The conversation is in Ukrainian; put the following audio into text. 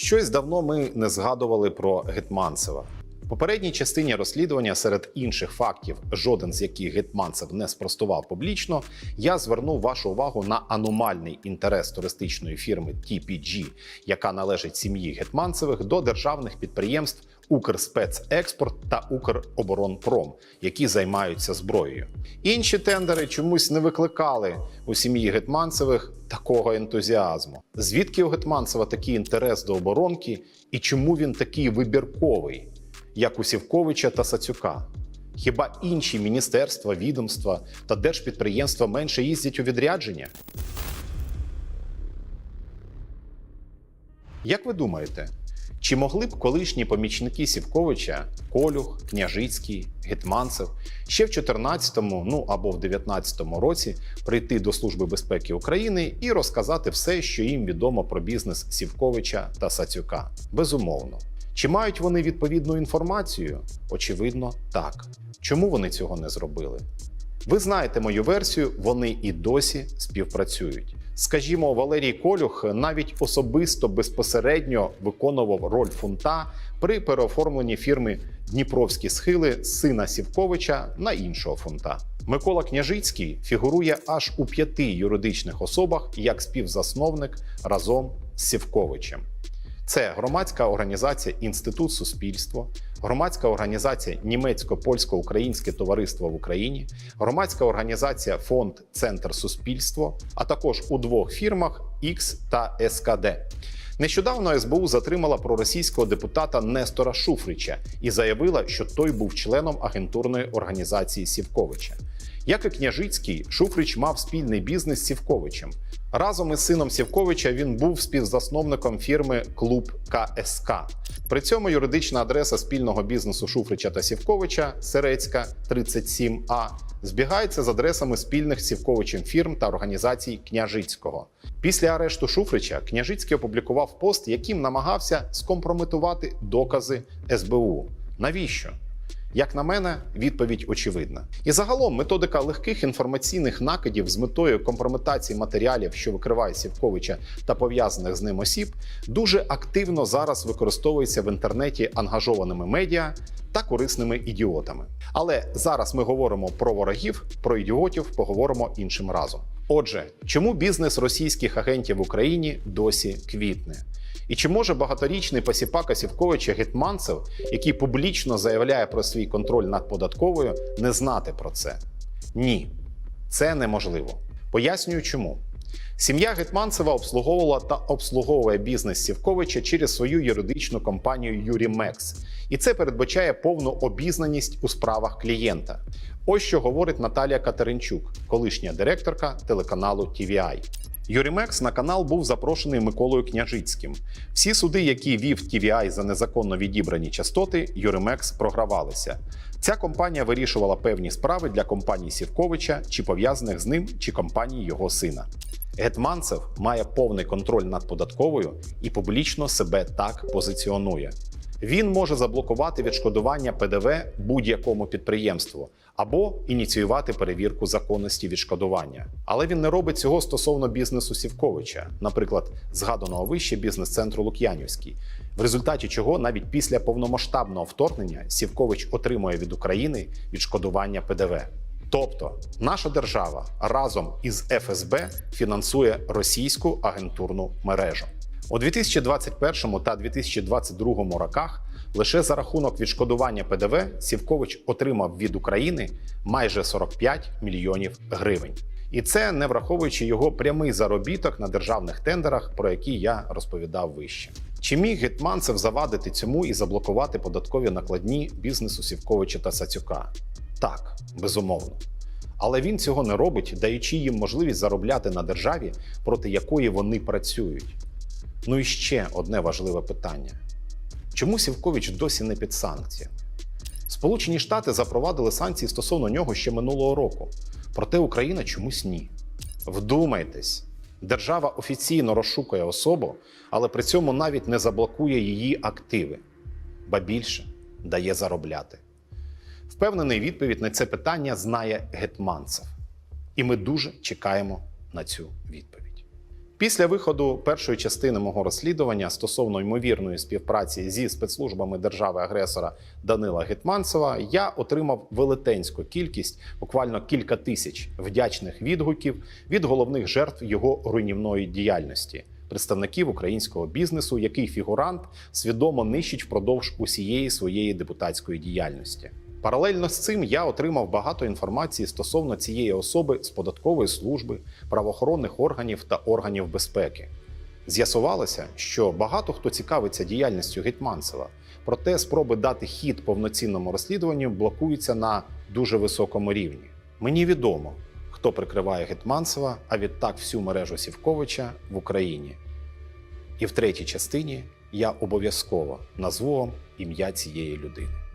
Щось давно ми не згадували про Гетманцева. В попередній частині розслідування серед інших фактів, жоден з яких Гетманцев не спростував публічно, я звернув вашу увагу на аномальний інтерес туристичної фірми TPG, яка належить сім'ї Гетманцевих до державних підприємств Укрспецекспорт та Укроборонпром, які займаються зброєю. Інші тендери чомусь не викликали у сім'ї Гетманцевих такого ентузіазму. Звідки у Гетманцева такий інтерес до оборонки і чому він такий вибірковий, як у Сівковича та Сацюка? Хіба інші міністерства, відомства та держпідприємства менше їздять у відрядження? Як ви думаєте, чи могли б колишні помічники Сівковича Колюх, Княжицький, Гетманцев ще в 14-му, ну або в 19-му році прийти до Служби безпеки України і розказати все, що їм відомо про бізнес Сівковича та Сацюка? Безумовно. Чи мають вони відповідну інформацію? Очевидно, так. Чому вони цього не зробили? Ви знаєте мою версію, вони і досі співпрацюють. Скажімо, Валерій Колюх навіть особисто безпосередньо виконував роль фунта при переоформленні фірми Дніпровські схили сина Сівковича на іншого фунта. Микола Княжицький фігурує аж у п'яти юридичних особах як співзасновник разом з Сівковичем. Це громадська організація Інститут суспільство, громадська організація Німецько-польсько-українське товариство в Україні, громадська організація Фонд Центр Суспільство, а також у двох фірмах X та СКД. Нещодавно СБУ затримала проросійського депутата Нестора Шуфрича і заявила, що той був членом агентурної організації Сівковича. Як і Княжицький, Шуфрич мав спільний бізнес з Сівковичем. Разом із сином Сівковича він був співзасновником фірми Клуб КСК. При цьому юридична адреса спільного бізнесу Шуфрича та Сівковича Серецька 37А збігається з адресами спільних Сівковичем фірм та організацій Княжицького. Після арешту Шуфрича Княжицький опублікував пост, яким намагався скомпрометувати докази СБУ. Навіщо? Як на мене, відповідь очевидна. І загалом методика легких інформаційних накидів з метою компрометації матеріалів, що викриває Сівковича та пов'язаних з ним осіб, дуже активно зараз використовується в інтернеті ангажованими медіа та корисними ідіотами. Але зараз ми говоримо про ворогів, про ідіотів поговоримо іншим разом. Отже, чому бізнес російських агентів в Україні досі квітне? І чи може багаторічний посіпака Сівковича Гетманцев, який публічно заявляє про свій контроль над податковою, не знати про це? Ні, це неможливо. Пояснюю, чому. Сім'я Гетманцева обслуговувала та обслуговує бізнес Сівковича через свою юридичну компанію Юрімекс, і це передбачає повну обізнаність у справах клієнта. Ось що говорить Наталія Катеринчук, колишня директорка телеканалу TVI. Юрімекс на канал був запрошений Миколою Княжицьким. Всі суди, які вів TVI за незаконно відібрані частоти, Юрімекс програвалися. Ця компанія вирішувала певні справи для компанії Сівковича чи пов'язаних з ним, чи компанії його сина. Гетманцев має повний контроль над податковою і публічно себе так позиціонує. Він може заблокувати відшкодування ПДВ будь-якому підприємству або ініціювати перевірку законності відшкодування. Але він не робить цього стосовно бізнесу Сівковича, наприклад, згаданого вище бізнес-центру Лук'янівський, в результаті чого навіть після повномасштабного вторгнення Сівкович отримує від України відшкодування ПДВ. Тобто наша держава разом із ФСБ фінансує російську агентурну мережу. У 2021 та 2022 роках лише за рахунок відшкодування ПДВ Сівкович отримав від України майже 45 мільйонів гривень. І це не враховуючи його прямий заробіток на державних тендерах, про які я розповідав вище. Чи міг Гетманцев завадити цьому і заблокувати податкові накладні бізнесу Сівковича та Сацюка? Так, безумовно. Але він цього не робить, даючи їм можливість заробляти на державі, проти якої вони працюють. Ну і ще одне важливе питання: чому Сівкович досі не під санкціями? Сполучені Штати запровадили санкції стосовно нього ще минулого року, проте Україна чомусь ні. Вдумайтесь, держава офіційно розшукує особу, але при цьому навіть не заблокує її активи, ба більше дає заробляти. Впевнений, відповідь на це питання знає Гетманцев. І ми дуже чекаємо на цю відповідь. Після виходу першої частини мого розслідування стосовно ймовірної співпраці зі спецслужбами держави-агресора Данила Гетманцева, я отримав велетенську кількість, буквально кілька тисяч вдячних відгуків від головних жертв його руйнівної діяльності, представників українського бізнесу, який фігурант свідомо нищить впродовж усієї своєї депутатської діяльності. Паралельно з цим я отримав багато інформації стосовно цієї особи з податкової служби, правоохоронних органів та органів безпеки. З'ясувалося, що багато хто цікавиться діяльністю Гетманцева, проте спроби дати хід повноцінному розслідуванню блокуються на дуже високому рівні. Мені відомо, хто прикриває Гетманцева, а відтак всю мережу Сівковича в Україні. І в третій частині я обов'язково назву вам ім'я цієї людини.